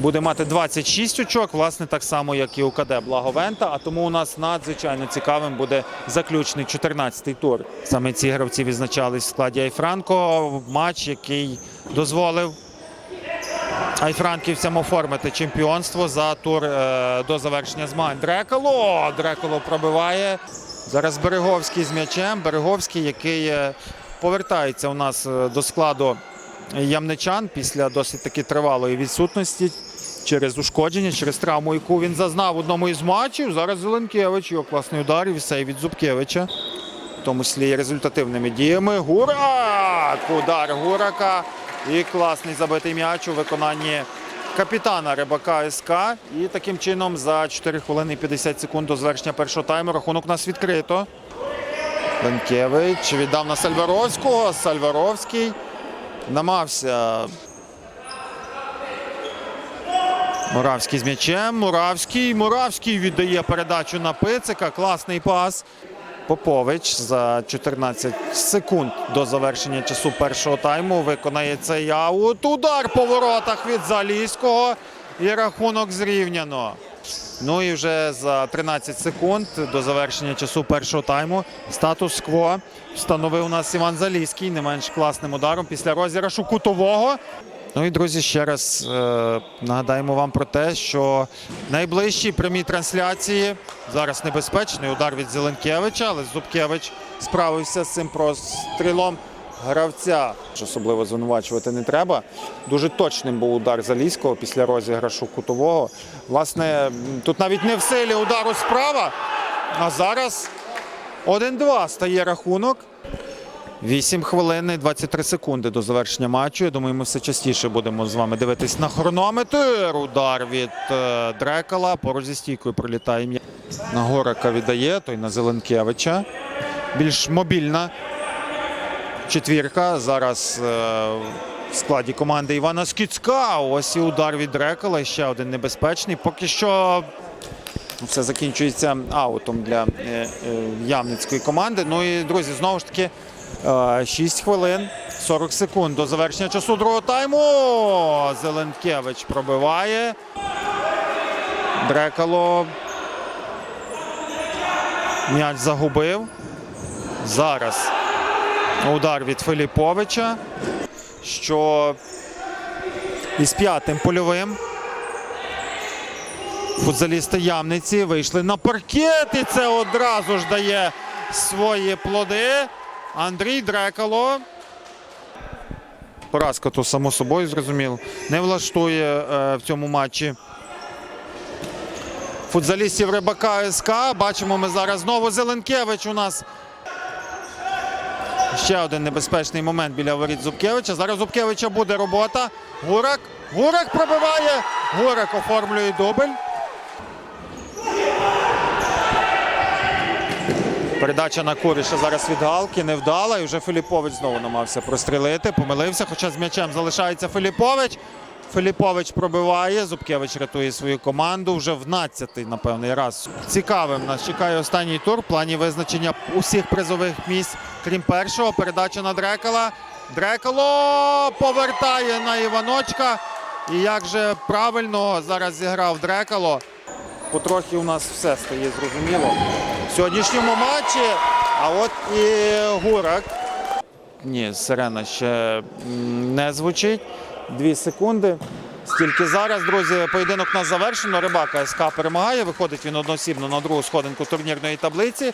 буде мати 26 очок, власне, так само, як і УКД Благовента. А тому у нас надзвичайно цікавим буде заключний 14-й тур. Саме ці гравці відзначались в складі Айфранко. Матч, який дозволив айфранківцям оформити чемпіонство за тур е, до завершення змагань. Дреколо! Дреколо пробиває. Зараз Береговський з м'ячем. Береговський, який е, повертається у нас е, до складу ямничан після досить таки тривалої відсутності через ушкодження, через травму, яку він зазнав в одному із матчів. Зараз Зеленкевич, його класний удар і все від Зубкевича. В тому числі результативними діями. Гурак! Удар Гурака. І класний забитий м'яч у виконанні капітана Рибака СК. І таким чином за 4 хвилини і 50 секунд до завершення першого тайму рахунок нас відкрито. Ленкевич віддав на Сальваровського. Сальваровський намагався. Муравський з м'ячем. Муравський. Муравський віддає передачу на Пицика. Класний пас. Попович за 14 секунд до завершення часу першого тайму виконає цей аут. Удар по воротах від Залізького. І рахунок зрівняно. Ну і вже за 13 секунд до завершення часу першого тайму статус-кво встановив у нас Іван Залізький не менш класним ударом після розіграшу кутового. Ну і друзі, ще раз е, нагадаємо вам про те, що найближчі прямі трансляції зараз небезпечний удар від Зеленкевича, але Зубкевич справився з цим прострілом гравця. Особливо звинувачувати не треба. Дуже точним був удар Залізького після розіграшу кутового. Власне, тут навіть не в силі удару справа, а зараз 1-2 стає рахунок. 8 хвилин і 23 секунди до завершення матчу. Я думаю, ми все частіше будемо з вами дивитись на хронометр. Удар від е, Дрекала. Поруч зі стійкою прилітає м'яч. На Горака віддає, той на Зеленкевича. Більш мобільна четвірка. Зараз е, в складі команди Івана Скіцька. Ось і удар від Дрекала. Ще один небезпечний. Поки що все закінчується аутом для е, Ямницької команди. Ну і друзі, знову ж таки, 6 хвилин 40 секунд до завершення часу другого тайму. Зеленкевич пробиває. Дрекало. М'яч загубив. Зараз удар від Филіповича. Що із п'ятим польовим. Футзалісти Ямниці вийшли на паркет і це одразу ж дає свої плоди. Андрій Дрекало. Поразка то само собою зрозуміло. Не влаштує е, в цьому матчі. Футзалістів Рибака СК. Бачимо ми зараз знову Зеленкевич у нас. Ще один небезпечний момент біля воріт Зубкевича. Зараз Зубкевича буде робота. Гурак. Гурак пробиває. Гурак оформлює дубль. Передача на Куріша зараз від Галки невдала. І вже Філіпович знову намагався прострілити. Помилився, хоча з м'ячем залишається Філіпович. Філіпович пробиває. Зубкевич рятує свою команду. Вже в 12-й, напевний раз. Цікавим нас чекає останній тур в плані визначення усіх призових місць, крім першого. Передача на Дрекала. Дрекало повертає на Іваночка. І як же правильно зараз зіграв Дрекало. Потрохи у нас все стає зрозуміло в сьогоднішньому матчі. А от і Гурак. Ні, сирена ще не звучить. Дві секунди. Стільки зараз, друзі, поєдинок нас завершено. Рибака СК перемагає. Виходить він одноосібно на другу сходинку турнірної таблиці.